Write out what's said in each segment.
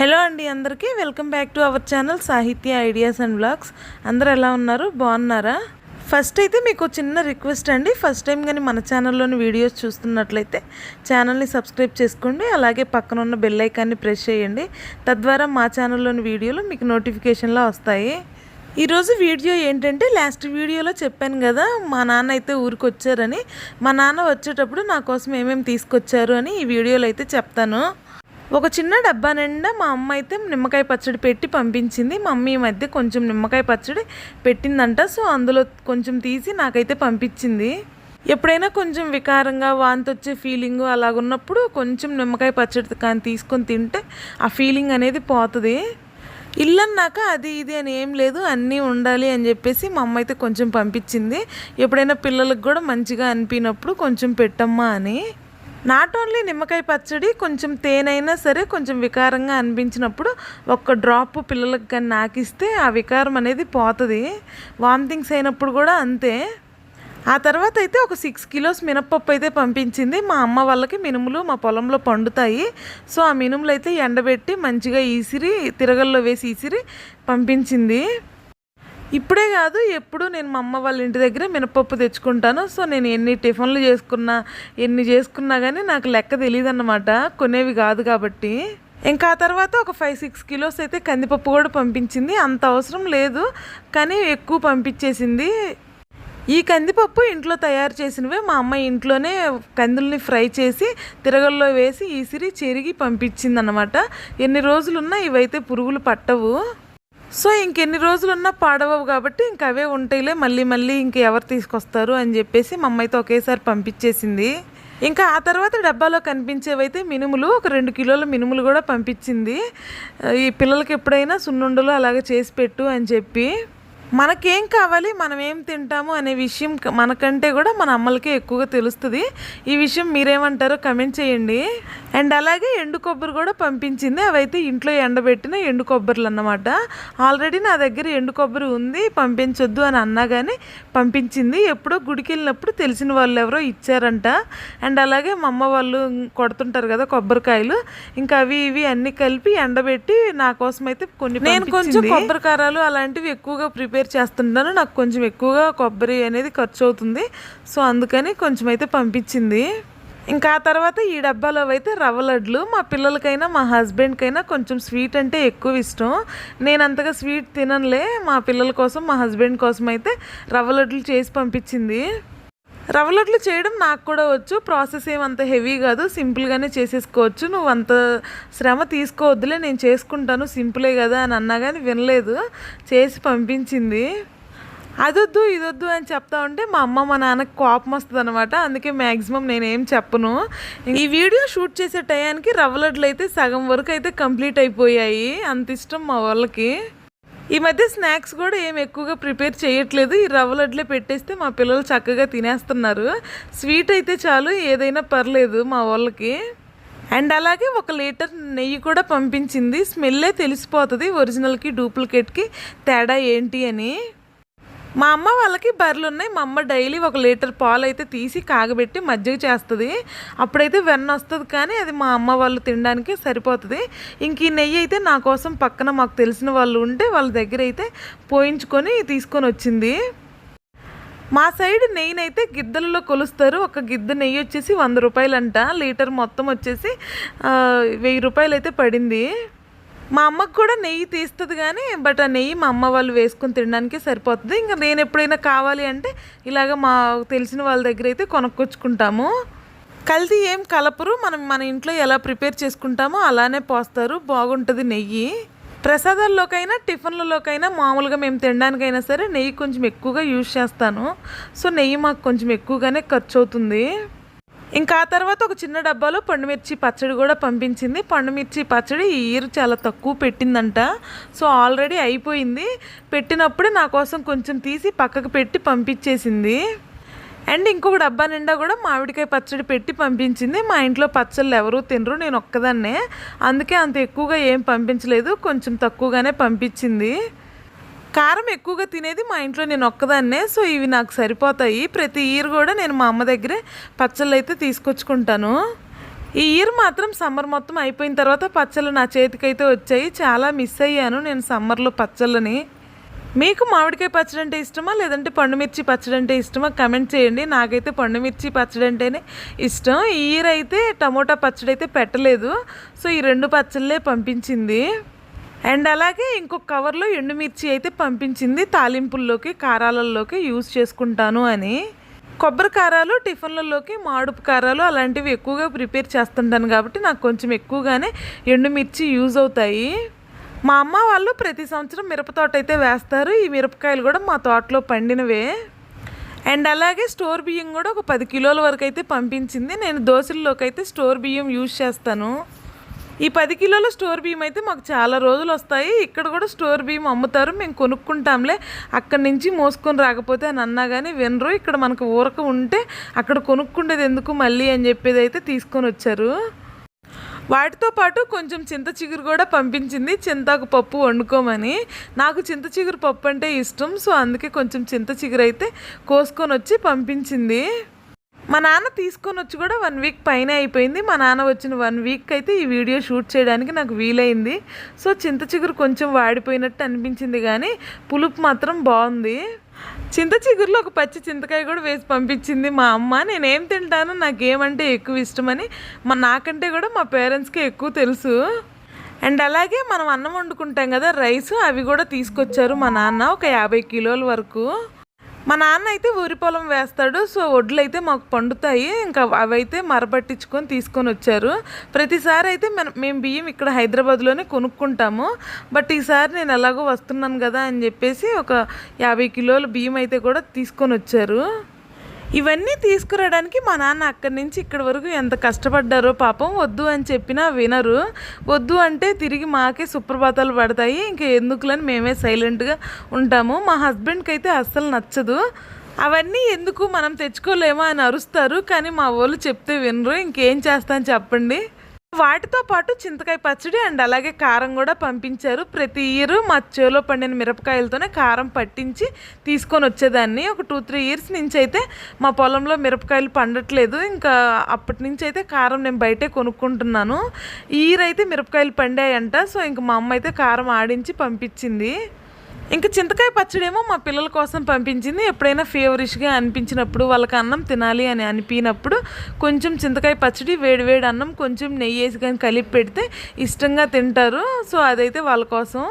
Hello అండి అందరికీ. Welcome back to our channel Sahitya ideas and blogs. అందరూ ఎలా ఉన్నారు? బాగున్నారా? ఫస్ట్ అయితే మీకు చిన్న రిక్వెస్ట్ అండి. ఫస్ట్ టైం కానీ మన ఛానల్లోని వీడియోస్ చూస్తున్నట్లయితే ఛానల్ని సబ్స్క్రైబ్ చేసుకోండి. అలాగే పక్కన ఉన్న బెల్ ఐకాన్ని ప్రెస్ చేయండి. తద్వారా మా ఛానల్లోని వీడియోలు మీకు నోటిఫికేషన్లో వస్తాయి. ఈరోజు వీడియో ఏంటంటే లాస్ట్ వీడియోలో చెప్పాను కదా మా నాన్న అయితే ఊరికి వచ్చారని మా నాన్న వచ్చేటప్పుడు నా కోసం ఏమేమి తీసుకొచ్చారు అని ఈ వీడియోలో అయితే చెప్తాను. ఒక చిన్న డబ్బా నిండా మా అమ్మ అయితే నిమ్మకాయ పచ్చడి పెట్టి పంపించింది. మా మమ్మీ మధ్య కొంచెం నిమ్మకాయ పచ్చడి పెట్టిందంట. సో అందులో కొంచెం తీసి నాకైతే పంపించింది. ఎప్పుడైనా కొంచెం వికారంగా వాంతి వచ్చే ఫీలింగ్ అలాగున్నప్పుడు కొంచెం నిమ్మకాయ పచ్చడి కానీ తీసుకొని తింటే ఆ ఫీలింగ్ అనేది పోతుంది. ఇల్లన్నాక అది ఇది అని ఏం లేదు అన్నీ ఉండాలి అని చెప్పేసి మా అమ్మ అయితే కొంచెం పంపించింది. ఎప్పుడైనా పిల్లలకు కూడా మంచిగా అనిపినప్పుడు కొంచెం పెట్టమ్మా అని. నాట్ ఓన్లీ నిమ్మకాయ పచ్చడి కొంచెం తేనైనా సరే కొంచెం వికారంగా అనిపించినప్పుడు ఒక్క డ్రాప్ పిల్లలకు కానీ నాకిస్తే ఆ వికారం అనేది పోతుంది. వామిటింగ్స్ అయినప్పుడు కూడా అంతే. ఆ తర్వాత అయితే ఒక సిక్స్ కిలోస్ మినప్పప్పు అయితే పంపించింది. మా అమ్మ వాళ్ళకి మినుములు మా పొలంలో పండుతాయి. సో ఆ మినుములు అయితే ఎండబెట్టి మంచిగా ఈసిరి తిరగల్లో వేసి ఈసిరి పంపించింది. ఇప్పుడే కాదు ఎప్పుడు నేను మా అమ్మ వాళ్ళ ఇంటి దగ్గర మినపప్పు తెచ్చుకుంటాను. సో నేను ఎన్ని టిఫిన్లు చేసుకున్నా ఎన్ని చేసుకున్నా కానీ నాకు లెక్క తెలియదు అన్నమాట కొనేవి కాదు కాబట్టి. ఇంకా ఆ తర్వాత ఒక ఫైవ్ సిక్స్ కిలోస్ అయితే కందిపప్పు కూడా పంపించింది. అంత అవసరం లేదు కానీ ఎక్కువ పంపించేసింది. ఈ కందిపప్పు ఇంట్లో తయారు చేసినవే. మా అమ్మ ఇంట్లోనే కందుల్ని ఫ్రై చేసి తిరగల్లో వేసి ఈసిరి చెరిగి పంపించింది అనమాట ఎన్ని రోజులున్నా ఇవైతే పురుగులు పట్టవు. సో ఇంకెన్ని రోజులున్నా పాడవవు కాబట్టి ఇంక అవే ఉంటాయిలే మళ్ళీ మళ్ళీ ఇంకెవరు తీసుకొస్తారు అని చెప్పేసి మా అమ్మాయితో ఒకేసారి పంపించేసింది. ఇంకా ఆ తర్వాత డబ్బాలో కనిపించేవైతే మినుములు ఒక రెండు కిలోల మినుములు కూడా పంపించింది. ఈ పిల్లలకి ఎప్పుడైనా సున్నుండలు అలాగే చేసి పెట్టు అని చెప్పి. మనకేం కావాలి మనం ఏం తింటాము అనే విషయం మనకంటే కూడా మన అమ్మలకే ఎక్కువగా తెలుస్తుంది. ఈ విషయం మీరేమంటారో కమెంట్ చేయండి. అండ్ అలాగే ఎండు కొబ్బరి కూడా పంపించింది. అవైతే ఇంట్లో ఎండబెట్టిన ఎండు కొబ్బరిలు అన్నమాట ఆల్రెడీ నా దగ్గర ఎండు కొబ్బరి ఉంది పంపించొద్దు అని అన్నా కానీ పంపించింది. ఎప్పుడో గుడికి వెళ్ళినప్పుడు తెలిసిన వాళ్ళు ఎవరో ఇచ్చారంట. అండ్ అలాగే మా అమ్మ వాళ్ళు కొడుతుంటారు కదా కొబ్బరికాయలు. ఇంకా అవి ఇవి అన్ని కలిపి ఎండబెట్టి నా కోసం అయితే కొన్ని నేను కొంచెం కొబ్బరి కారాలు అలాంటివి ఎక్కువగా ప్రిపేర్ చేస్తుంటాను. నాకు కొంచెం ఎక్కువగా కొబ్బరి అనేది ఖర్చు అవుతుంది. సో అందుకని కొంచెం అయితే పంపించింది. ఇంకా ఆ తర్వాత ఈ డబ్బాలో అయితే రవ్వ లడ్లు మా పిల్లలకైనా మా హస్బెండ్కైనా కొంచెం స్వీట్ అంటే ఎక్కువ ఇష్టం. నేను అంతగా స్వీట్ తిననులే. మా పిల్లల కోసం మా హస్బెండ్ కోసం అయితే రవ్వ లడ్లు చేసి పంపించింది. రవ్వ లడ్లు చేయడం నాకు కూడా వచ్చు. ప్రాసెస్ ఏమంత హెవీ కాదు. సింపుల్గానే చేసేసుకోవచ్చు. నువ్వు అంత శ్రమ తీసుకోవద్దులే నేను చేసుకుంటాను సింపులే కదా అని అన్నా కానీ వినలేదు. చేసి పంపించింది. అదొద్దు ఇదొద్దు అని చెప్తా ఉంటే మా అమ్మ మా నాన్నకి కోపం వస్తుంది అనమాట అందుకే మ్యాక్సిమం నేనేం చెప్పను. ఈ వీడియో షూట్ చేసే టయానికి రవ్వలడ్లు అయితే సగం వరకు అయితే కంప్లీట్ అయిపోయాయి. అంత ఇష్టం మా వాళ్ళకి. ఈ మధ్య స్నాక్స్ కూడా ఏం ఎక్కువగా ప్రిపేర్ చేయట్లేదు. ఈ రవ్వ లడ్లే పెట్టేస్తే మా పిల్లలు చక్కగా తినేస్తున్నారు. స్వీట్ అయితే చాలు ఏదైనా పర్లేదు మా వాళ్ళకి. అండ్ అలాగే ఒక లీటర్ నెయ్యి కూడా పంపించింది. స్మెల్లే తెలిసిపోతుంది ఒరిజినల్కి డూప్లికేట్కి తేడా ఏంటి అని. మా అమ్మ వాళ్ళకి బర్రెలు ఉన్నాయి మా అమ్మ డైలీ ఒక లీటర్ పాలు అయితే తీసి కాగబెట్టి మజ్జిగ చేస్తుంది. అప్పుడైతే వెన్న వస్తుంది కానీ అది మా అమ్మ వాళ్ళు తినడానికి సరిపోతుంది. ఇంక ఈ నెయ్యి అయితే నా కోసం పక్కన మాకు తెలిసిన వాళ్ళు ఉంటే వాళ్ళ దగ్గర అయితే పోయించుకొని తీసుకొని వచ్చింది. మా సైడ్ నెయ్యినైతే గిద్దలలో కొలుస్తారు. ఒక గిద్ద నెయ్యి వచ్చేసి వంద రూపాయలంట. లీటర్ మొత్తం వచ్చేసి వెయ్యి రూపాయలు అయితే పడింది. మా అమ్మకు కూడా నెయ్యి తీస్తుంది కానీ బట్ ఆ నెయ్యి మా అమ్మ వాళ్ళు వేసుకొని తినడానికే సరిపోతుంది. ఇంకా నేను ఎప్పుడైనా కావాలి అంటే ఇలాగ మా తెలిసిన వాళ్ళ దగ్గర అయితే కొనుక్కొచ్చుకుంటాము. కల్తీ ఏం కలపరు. మనం మన ఇంట్లో ఎలా ప్రిపేర్ చేసుకుంటామో అలానే పోస్తారు. బాగుంటుంది నెయ్యి. ప్రసాదాల్లోకైనా టిఫిన్లలోకైనా మామూలుగా మేము తినడానికైనా సరే నెయ్యి కొంచెం ఎక్కువగా యూజ్ చేస్తాను. సో నెయ్యి మాకు కొంచెం ఎక్కువగానే ఖర్చు అవుతుంది ఇంకా ఆ తర్వాత ఒక చిన్న డబ్బాలో పండుమిర్చి పచ్చడి కూడా పంపించింది. పండుమిర్చి పచ్చడి ఈ ఇయర్ చాలా తక్కువ పెట్టిందంట. సో ఆల్రెడీ అయిపోయింది. పెట్టినప్పుడే నా కోసం కొంచెం తీసి పక్కకు పెట్టి పంపించేసింది. అండ్ ఇంకొక డబ్బా నిండా కూడా మామిడికాయ పచ్చడి పెట్టి పంపించింది. మా ఇంట్లో పచ్చళ్ళు ఎవరూ తినరు నేను ఒక్కదాన్నే. అందుకే అంత ఎక్కువగా ఏం పంపించలేదు కొంచెం తక్కువగానే పంపించింది. కారం ఎక్కువగా తినేది మా ఇంట్లో నేను ఒక్కదాన్నే సో ఇవి నాకు సరిపోతాయి. ప్రతి ఇయర్ కూడా నేను మా అమ్మ దగ్గరే పచ్చళ్ళు అయితే తీసుకొచ్చుకుంటాను. ఈ ఇయర్ మాత్రం సమ్మర్ మొత్తం అయిపోయిన తర్వాత పచ్చళ్ళు నా చేతికైతే వచ్చాయి. చాలా మిస్ అయ్యాను నేను సమ్మర్లో పచ్చళ్ళని. మీకు మామిడికాయ పచ్చడి అంటే ఇష్టమా? లేదంటే పండుమిర్చి పచ్చడి అంటే ఇష్టమా? కమెంట్ చేయండి. నాకైతే పండుమిర్చి పచ్చడి అంటేనే ఇష్టం. ఈ ఇయర్ అయితే టమోటా పచ్చడి అయితే పెట్టలేదు. సో ఈ రెండు పచ్చళ్ళే పంపించింది. అండ్ అలాగే ఇంకొక కవర్లో ఎండుమిర్చి అయితే పంపించింది. తాలింపుల్లోకి కారాలలోకి యూజ్ చేసుకుంటాను అని. కొబ్బరి కారాలు టిఫిన్లలోకి మాడుపు కారాలు అలాంటివి ఎక్కువగా ప్రిపేర్ చేస్తుంటాను కాబట్టి నాకు కొంచెం ఎక్కువగానే ఎండుమిర్చి యూజ్ అవుతాయి. మా అమ్మ వాళ్ళు ప్రతి సంవత్సరం మిరప తోట అయితే వేస్తారు. ఈ మిరపకాయలు కూడా మా తోటలో పండినవే. అండ్ అలాగే స్టోర్ బియ్యం కూడా ఒక పది కిలోల వరకు అయితే పంపించింది. నేను దోశల్లోకి అయితే స్టోర్ బియ్యం యూజ్ చేస్తాను. ఈ పది కిలోల స్టోర్ బియ్యం అయితే మాకు చాలా రోజులు వస్తాయి. ఇక్కడ కూడా స్టోర్ బియ్యం అమ్ముతారు. మేము కొనుక్కుంటాంలే. అక్కడి నుంచి మోసుకొని రాకపోతే అని అన్నా కానీ వినరు. ఇక్కడ మనకు ఊరక ఉంటే అక్కడ కొనుక్కుండేది ఎందుకు మళ్ళీ అని చెప్పేది అయితే తీసుకొని వచ్చారు. వాటితో పాటు కొంచెం చింత చిగురు కూడా పంపించింది. చింతాకు పప్పు వండుకోమని. నాకు చింత చిగురు పప్పు అంటే ఇష్టం. సో అందుకే కొంచెం చింత చిగురు అయితే కోసుకొని వచ్చి పంపించింది. మా నాన్న తీసుకొని వచ్చి కూడా వన్ వీక్ పైన అయిపోయింది. మా నాన్న వచ్చిన వన్ వీక్ అయితే ఈ వీడియో షూట్ చేయడానికి నాకు వీలైంది. సో చింత చిగురు కొంచెం వాడిపోయినట్టు అనిపించింది కానీ పులుపు మాత్రం బాగుంది. చింత చిగురులో ఒక పచ్చి చింతకాయ కూడా వేసి పంపించింది మా అమ్మ. నేనేం తింటాను నాకేమంటే ఎక్కువ ఇష్టమని మా నాకంటే కూడా మా పేరెంట్స్కి ఎక్కువ తెలుసు. అండ్ అలాగే మనం అన్నం వండుకుంటాం కదా రైస్ అవి కూడా తీసుకొచ్చారు మా నాన్న ఒక యాభై కిలోల వరకు. మా నాన్న అయితే ఊరి పొలం వేస్తాడు సో వడ్లు అయితే మాకు పండుతాయి. ఇంకా అవైతే మరపట్టించుకొని తీసుకొని వచ్చారు. ప్రతిసారి అయితే మన మేము బియ్యం ఇక్కడ హైదరాబాద్లోనే కొనుక్కుంటాము. బట్ ఈసారి నేను ఎలాగో వస్తున్నాను కదా అని చెప్పేసి ఒక యాభై కిలోల బియ్యం అయితే కూడా తీసుకొని వచ్చారు. ఇవన్నీ తీసుకురావడానికి మా నాన్న అక్కడి నుంచి ఇక్కడి వరకు ఎంత కష్టపడ్డారో పాపం వద్దు అని చెప్పినా వినరు. వద్దు అంటే తిరిగి మాకే సుప్రభాతాలు పడతాయి. ఇంకా ఎందుకులని మేమే సైలెంట్గా ఉంటాము. మా హస్బెండ్కి అయితే అస్సలు నచ్చదు. అవన్నీ ఎందుకు మనం తెచ్చుకోలేమా అని అరుస్తారు. కానీ మా వాళ్ళు చెప్తే వినరు. ఇంకేం చేస్తాను చెప్పండి? వాటితో పాటు చింతకాయ పచ్చడి అండ్ అలాగే కారం కూడా పంపించారు. ప్రతి ఇయర్ మా చేలో పండిన మిరపకాయలతోనే కారం పట్టించి తీసుకొని వచ్చేదాన్ని. ఒక టూ త్రీ ఇయర్స్ నుంచి అయితే మా పొలంలో మిరపకాయలు పండట్లేదు. ఇంకా అప్పటి నుంచి అయితే కారం నేను బయటే కొనుక్కుంటున్నాను. ఈ ఇయర్ అయితే మిరపకాయలు పండాయంట. సో ఇంక మా అమ్మ అయితే కారం ఆడించి పంపించింది. ఇంకా చింతకాయ పచ్చడేమో మా పిల్లల కోసం పంపించింది. ఎప్పుడైనా ఫేవరిష్గా అనిపించినప్పుడు వాళ్ళకి అన్నం తినాలి అని అనిపించినప్పుడు కొంచెం చింతకాయ పచ్చడి వేడివేడి అన్నం కొంచెం నెయ్యి వేసి కానీ కలిపి పెడితే ఇష్టంగా తింటారు. సో అదైతే వాళ్ళ కోసం.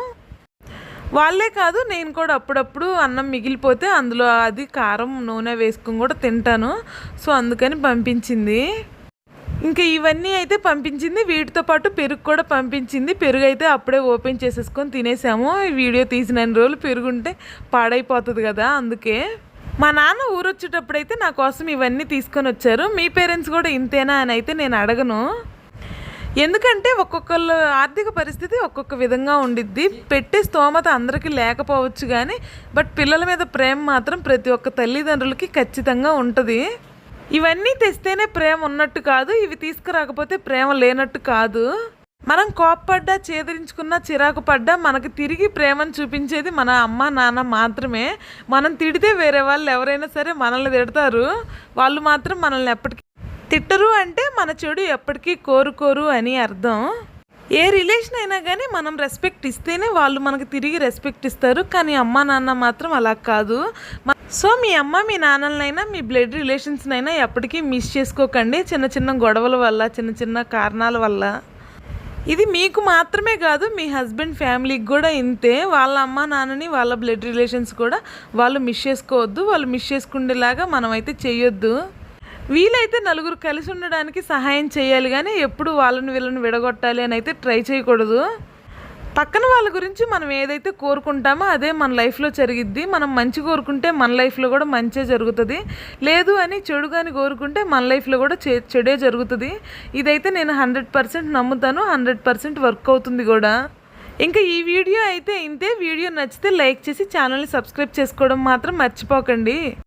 వాళ్ళే కాదు నేను కూడా అప్పుడప్పుడు అన్నం మిగిలిపోతే అందులో అది కారం నూనె వేసుకొని కూడా తింటాను. సో అందుకని పంపించింది. ఇంకా ఇవన్నీ అయితే పంపించింది. వీటితో పాటు పెరుగు కూడా పంపించింది. పెరుగు అయితే అప్పుడే ఓపెన్ చేసేసుకొని తినేసాము. ఈ వీడియో తీసిన రోజులు పెరుగుంటే పాడైపోతుంది కదా అందుకే. మా నాన్న ఊరొచ్చేటప్పుడైతే నా కోసం ఇవన్నీ తీసుకొని వచ్చారు. మీ పేరెంట్స్ కూడా ఇంతేనా అని అయితే నేను అడగను. ఎందుకంటే ఒక్కొక్కళ్ళు ఆర్థిక పరిస్థితి ఒక్కొక్క విధంగా ఉండిద్ది. పెట్టే స్తోమత అందరికీ లేకపోవచ్చు కానీ బట్ పిల్లల మీద ప్రేమ మాత్రం ప్రతి ఒక్క తల్లిదండ్రులకి ఖచ్చితంగా ఉంటుంది. ఇవన్నీ తెస్తేనే ప్రేమ ఉన్నట్టు కాదు ఇవి తీసుకురాకపోతే ప్రేమ లేనట్టు కాదు. మనం కోప్పడ్డా చేదరించుకున్నా చిరాకు పడ్డా మనకు తిరిగి ప్రేమను చూపించేది మన అమ్మ నాన్న మాత్రమే. మనం తిడితే వేరే వాళ్ళు ఎవరైనా సరే మనల్ని తిడతారు. వాళ్ళు మాత్రం మనల్ని ఎప్పటికీ తిట్టరు అంటే మన చెడు ఎప్పటికీ కోరుకోరు అని అర్థం. ఏ రిలేషన్ అయినా కానీ మనం రెస్పెక్ట్ ఇస్తేనే వాళ్ళు మనకు తిరిగి రెస్పెక్ట్ ఇస్తారు. కానీ అమ్మ నాన్న మాత్రం అలా కాదు. సో మీ అమ్మ మీ నాన్నలనైనా మీ బ్లడ్ రిలేషన్స్నైనా ఎప్పటికీ మిస్ చేసుకోకండి. చిన్న చిన్న గొడవల వల్ల చిన్న చిన్న కారణాల వల్ల. ఇది మీకు మాత్రమే కాదు మీ హస్బెండ్ ఫ్యామిలీకి కూడా ఇంతే. వాళ్ళ అమ్మ నాన్నని వాళ్ళ బ్లడ్ రిలేషన్స్ కూడా వాళ్ళు మిస్ చేసుకోవద్దు. వాళ్ళు మిస్ చేసుకునేలాగా మనమైతే చేయొద్దు వీలైతే నలుగురు కలిసి ఉండడానికి సహాయం చేయాలి కానీ ఎప్పుడు వాళ్ళని వీళ్ళని విడగొట్టాలి అని అయితే ట్రై చేయకూడదు. పక్కన వాళ్ళ గురించి మనం ఏదైతే కోరుకుంటామో అదే మన లైఫ్లో జరిగిద్ది. మనం మంచి కోరుకుంటే మన లైఫ్లో కూడా మంచే జరుగుతుంది. లేదు అని చెడు కానీ కోరుకుంటే మన లైఫ్లో కూడా చెడే జరుగుతుంది. ఇదైతే నేను హండ్రెడ్ పర్సెంట్ నమ్ముతాను. హండ్రెడ్ పర్సెంట్ వర్క్ అవుతుంది కూడా. ఇంకా ఈ వీడియో అయితే ఇంతే. వీడియో నచ్చితే లైక్ చేసి ఛానల్ని సబ్స్క్రైబ్ చేసుకోవడం మాత్రం మర్చిపోకండి.